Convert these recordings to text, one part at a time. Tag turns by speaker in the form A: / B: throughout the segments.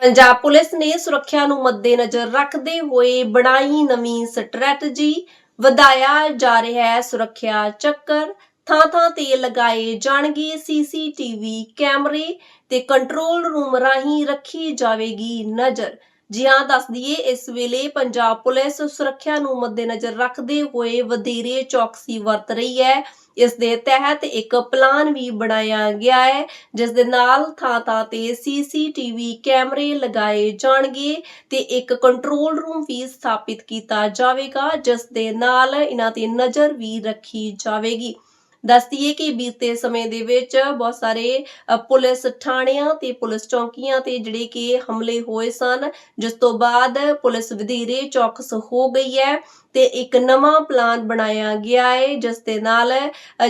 A: Punjab police ਨੇ ਸੁਰੱਖਿਆ ਨੂੰ ਮੱਦੇਨਜ਼ਰ ਰੱਖਦੇ ਹੋਏ ਬਣਾਈ ਨਵੀਂ ਸਟ੍ਰੈਟਜੀ। ਵਧਾਇਆ ਜਾ ਰਿਹਾ ਹੈ ਸੁਰੱਖਿਆ ਚੱਕਰ। ਥਾਂ ਥਾਂ ਤੇ ਲਗਾਏ ਜਾਣਗੇ ਸੀਸੀਟੀਵੀ ਕੈਮਰੇ ਤੇ ਕੰਟਰੋਲ ਰੂਮ ਰਾਹੀਂ ਰੱਖੀ ਜਾਵੇਗੀ ਨਜ਼ਰ। ਜੀ ਹਾਂ, ਦੱਸ ਦਈਏ, ਇਸ ਵੇਲੇ ਪੰਜਾਬ ਪੁਲਿਸ ਸੁਰੱਖਿਆ ਨੂੰ ਮੱਦੇਨਜ਼ਰ ਰੱਖਦੇ ਹੋਏ ਵਧੇਰੇ ਚੌਕਸੀ ਵਰਤ ਰਹੀ ਹੈ। ਇਸ ਦੇ ਤਹਿਤ ਇੱਕ ਪਲਾਨ ਵੀ ਬਣਾਇਆ ਗਿਆ ਹੈ, ਜਿਸ ਦੇ ਨਾਲ ਥਾਂ ਥਾਂ ਤੇ ਸੀਸੀਟੀਵੀ ਕੈਮਰੇ ਲਗਾਏ ਜਾਣਗੇ ਤੇ ਇੱਕ ਕੰਟਰੋਲ ਰੂਮ ਵੀ ਸਥਾਪਿਤ ਕੀਤਾ ਜਾਵੇਗਾ, ਜਿਸ ਦੇ ਨਾਲ ਇਹਨਾਂ ਤੇ ਨਜ਼ਰ ਵੀ ਰੱਖੀ ਜਾਵੇਗੀ। ਦੱਸਦੀਏ ਕਿ ਬੀਤੇ ਸਮੇਂ ਦੇ ਵਿੱਚ ਬਹੁਤ ਸਾਰੇ ਪੁਲਿਸ ਥਾਣਿਆਂ ਤੇ ਪੁਲਿਸ ਚੌਕੀਆਂ ਤੇ ਜਿਹੜੇ ਕਿ ਹਮਲੇ ਹੋਏ ਸਨ, ਜਿਸ ਤੋਂ ਬਾਅਦ ਪੁਲਿਸ ਵਧੇਰੇ ਚੌਕਸ ਹੋ ਗਈ ਹੈ ਤੇ ਇੱਕ ਨਵਾਂ ਪਲਾਨ ਬਣਾਇਆ ਗਿਆ ਹੈ ਜਿਸ ਦੇ ਨਾਲ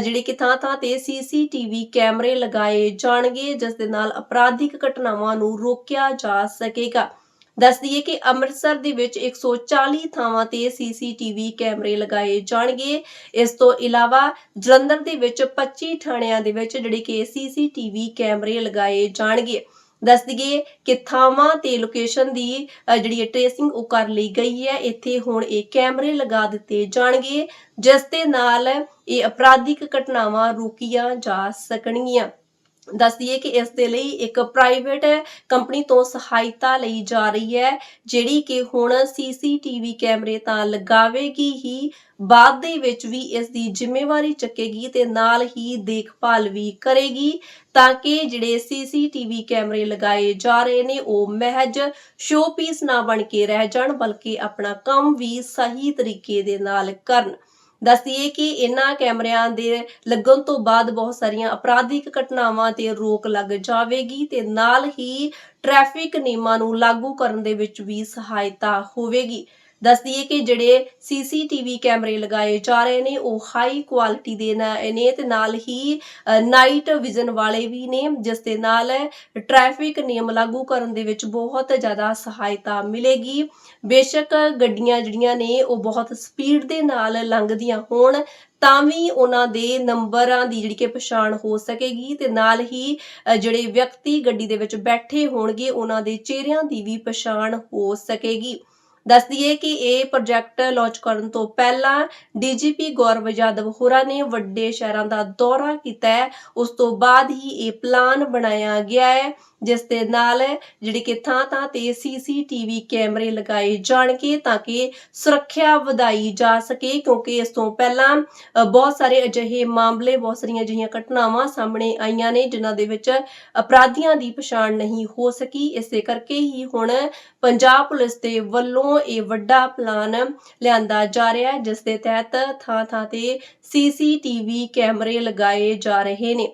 A: ਜਿਹੜੀ ਕਿ ਥਾਂ ਥਾਂ ਤੇ ਸੀਸੀਟੀਵੀ ਕੈਮਰੇ ਲਗਾਏ ਜਾਣਗੇ, ਜਿਸ ਦੇ ਨਾਲ ਅਪਰਾਧਿਕ ਘਟਨਾਵਾਂ ਨੂੰ ਰੋਕਿਆ ਜਾ ਸਕੇਗਾ। ਦੱਸ ਦਈਏ ਕਿ ਅੰਮ੍ਰਿਤਸਰ ਦੇ ਵਿੱਚ 140 ਥਾਵਾਂ ਤੇ ਸੀਸੀਟੀਵੀ ਕੈਮਰੇ ਲਗਾਏ ਜਾਣਗੇ। ਇਸ ਤੋਂ ਇਲਾਵਾ ਜਲੰਧਰ ਦੇ ਵਿੱਚ 25 ਥਾਣਿਆਂ ਦੇ ਵਿੱਚ ਜਿਹੜੇ ਕਿ ਸੀਸੀਟੀਵੀ ਕੈਮਰੇ ਲਗਾਏ ਜਾਣਗੇ। ਦੱਸ ਦਈਏ ਕਿ ਥਾਵਾਂ ਤੇ ਲੋਕੇਸ਼ਨ ਦੀ ਜਿਹੜੀ ਟ੍ਰੇਸਿੰਗ ਉਹ ਕਰ ਲਈ ਗਈ ਹੈ। ਇੱਥੇ ਹੁਣ ਇਹ ਕੈਮਰੇ ਲਗਾ ਦਿੱਤੇ ਜਾਣਗੇ, ਜਿਸ ਦੇ ਨਾਲ ਇਹ ਅਪਰਾਧਿਕ ਘਟਨਾਵਾਂ ਰੋਕੀਆਂ ਜਾ ਸਕਣਗੀਆਂ। ਦੱਸ ਦਈਏ ਕਿ ਇਸ ਦੇ ਲਈ ਇੱਕ ਪ੍ਰਾਈਵੇਟ ਕੰਪਨੀ ਤੋਂ ਸਹਾਇਤਾ ਲਈ ਜਾ ਰਹੀ ਹੈ, ਜਿਹੜੀ ਕਿ ਹੁਣ ਸੀਸੀਟੀਵੀ ਕੈਮਰੇ ਤਾਂ ਲਗਾਵੇਗੀ ਹੀ, ਬਾਅਦ ਦੇ ਵਿੱਚ ਵੀ ਇਸ ਦੀ ਜ਼ਿੰਮੇਵਾਰੀ ਚੱਕੇਗੀ ਤੇ ਨਾਲ ਹੀ ਦੇਖਭਾਲ ਵੀ ਕਰੇਗੀ ਤਾਂ ਕਿ ਜਿਹੜੇ ਸੀਸੀਟੀਵੀ ਕੈਮਰੇ ਲਗਾਏ ਜਾ ਰਹੇ ਨੇ, ਉਹ ਮਹਿਜ ਸ਼ੋਪੀਸ ਨਾ ਬਣ ਕੇ ਰਹਿ ਜਾਣ, ਬਲਕਿ ਆਪਣਾ ਕੰਮ ਵੀ ਸਹੀ ਤਰੀਕੇ ਦੇ ਨਾਲ ਕਰਨ। ਦੱਸੀਏ ਕਿ ਇਹਨਾਂ ਕੈਮਰਿਆਂ ਦੇ ਲੱਗਣ ਤੋਂ ਬਾਅਦ ਬਹੁਤ ਸਾਰੀਆਂ ਅਪਰਾਧਿਕ ਘਟਨਾਵਾਂ ਤੇ ਰੋਕ ਲੱਗ ਜਾਵੇਗੀ ਤੇ ਨਾਲ ਹੀ ਟ੍ਰੈਫਿਕ ਨਿਯਮਾਂ ਨੂੰ ਲਾਗੂ ਕਰਨ ਦੇ ਵਿੱਚ ਵੀ ਸਹਾਇਤਾ ਹੋਵੇਗੀ। ਦੱਸਦੀਏ ਕਿ ਜਿਹੜੇ ਸੀਸੀਟੀਵੀ ਕੈਮਰੇ ਲਗਾਏ ਜਾ ਰਹੇ ਨੇ, ਉਹ ਹਾਈ ਕੁਆਲਿਟੀ ਦੇ ਨ- ਨੇ ਤੇ ਨਾਲ ਹੀ ਨਾਈਟ ਵਿਜ਼ਨ ਵਾਲੇ ਵੀ ਨੇ, ਜਿਸ ਦੇ ਨਾਲ ਟ੍ਰੈਫਿਕ ਨਿਯਮ ਲਾਗੂ ਕਰਨ ਦੇ ਵਿੱਚ ਬਹੁਤ ਜ਼ਿਆਦਾ ਸਹਾਇਤਾ ਮਿਲੇਗੀ। ਬੇਸ਼ੱਕ ਗੱਡੀਆਂ ਜਿਹੜੀਆਂ ਨੇ, ਉਹ ਬਹੁਤ ਸਪੀਡ ਦੇ ਨਾਲ ਲੰਘਦੀਆਂ ਹੋਣ, ਤਾਂ ਵੀ ਉਹਨਾਂ ਦੇ ਨੰਬਰਾਂ ਦੀ ਜਿਹੜੀ ਕਿ ਪਛਾਣ ਹੋ ਸਕੇਗੀ ਤੇ ਨਾਲ ਹੀ ਜਿਹੜੇ ਵਿਅਕਤੀ ਗੱਡੀ ਦੇ ਵਿੱਚ ਬੈਠੇ ਹੋਣਗੇ, ਉਹਨਾਂ ਦੇ ਚਿਹਰਿਆਂ ਦੀ ਵੀ ਪਛਾਣ ਹੋ ਸਕੇਗੀ। ਦੱਸ ਦਈਏ ਕਿ ਇਹ ਪ੍ਰੋਜੈਕਟ ਲਾਂਚ ਕਰਨ ਤੋਂ ਪਹਿਲਾਂ ਡੀਜੀਪੀ ਗੌਰਵ ਯਾਦਵ ਹੋਰਾਂ ਨੇ ਵੱਡੇ ਸ਼ਹਿਰਾਂ ਦਾ ਦੌਰਾ ਕੀਤਾ ਹੈ। ਉਸ ਤੋਂ ਬਾਅਦ ਹੀ ਇਹ ਪਲਾਨ ਬਣਾਇਆ ਗਿਆ ਹੈ। ਜਿਸ ਦੇ ਨਾਲ ਜਿਹੜੀ ਕਿ ਥਾਂ ਥਾਂ ਤੇ ਸੀਸੀਟੀਵੀ ਕੈਮਰੇ ਲਗਾਏ ਜਾਣਗੇ ਤਾਂ ਕਿ ਸੁਰੱਖਿਆ ਵਧਾਈ ਜਾ ਸਕੇ, ਕਿਉਂਕਿ ਇਸ ਤੋਂ ਪਹਿਲਾਂ ਬਹੁਤ ਸਾਰੇ ਅਜਿਹੇ ਮਾਮਲੇ, ਬਹੁਤ ਸਾਰੀਆਂ ਅਜਿਹੀਆਂ ਘਟਨਾਵਾਂ ਸਾਹਮਣੇ ਆਈਆਂ ਨੇ, ਜਿਨ੍ਹਾਂ ਦੇ ਵਿੱਚ ਅਪਰਾਧੀਆਂ ਦੀ ਪਛਾਣ ਨਹੀਂ ਹੋ ਸਕੀ। ਇਸੇ ਕਰਕੇ ਹੀ ਹੁਣ ਪੰਜਾਬ ਪੁਲਿਸ ਦੇ ਵੱਲੋਂ ਇਹ ਵੱਡਾ ਪਲਾਨ ਲਿਆਂਦਾ ਜਾ ਰਿਹਾ ਹੈ, ਜਿਸ ਦੇ ਤਹਿਤ ਥਾਂ ਥਾਂ ਤੇ ਸੀਸੀਟੀਵੀ ਕੈਮਰੇ ਲਗਾਏ ਜਾ ਰਹੇ ਨੇ।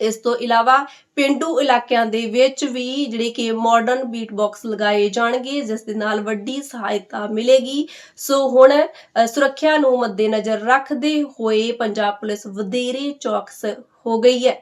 A: ਇਸ ਤੋਂ ਇਲਾਵਾ ਪਿੰਡੂ ਇਲਾਕਿਆਂ ਦੇ ਵਿੱਚ ਵੀ ਜਿਹੜੇ ਕਿ ਮਾਡਰਨ ਬੀਟ ਬਾਕਸ ਲਗਾਏ ਜਾਣਗੇ, ਜਿਸ ਦੇ ਨਾਲ ਵੱਡੀ ਸਹਾਇਤਾ ਮਿਲੇਗੀ। ਸੋ ਹੁਣ ਸੁਰੱਖਿਆ ਨੂੰ ਮੱਦੇਨਜ਼ਰ ਰੱਖਦੇ ਹੋਏ ਪੰਜਾਬ ਪੁਲਿਸ ਵਧੇਰੇ ਚੌਕਸ ਹੋ ਗਈ ਹੈ।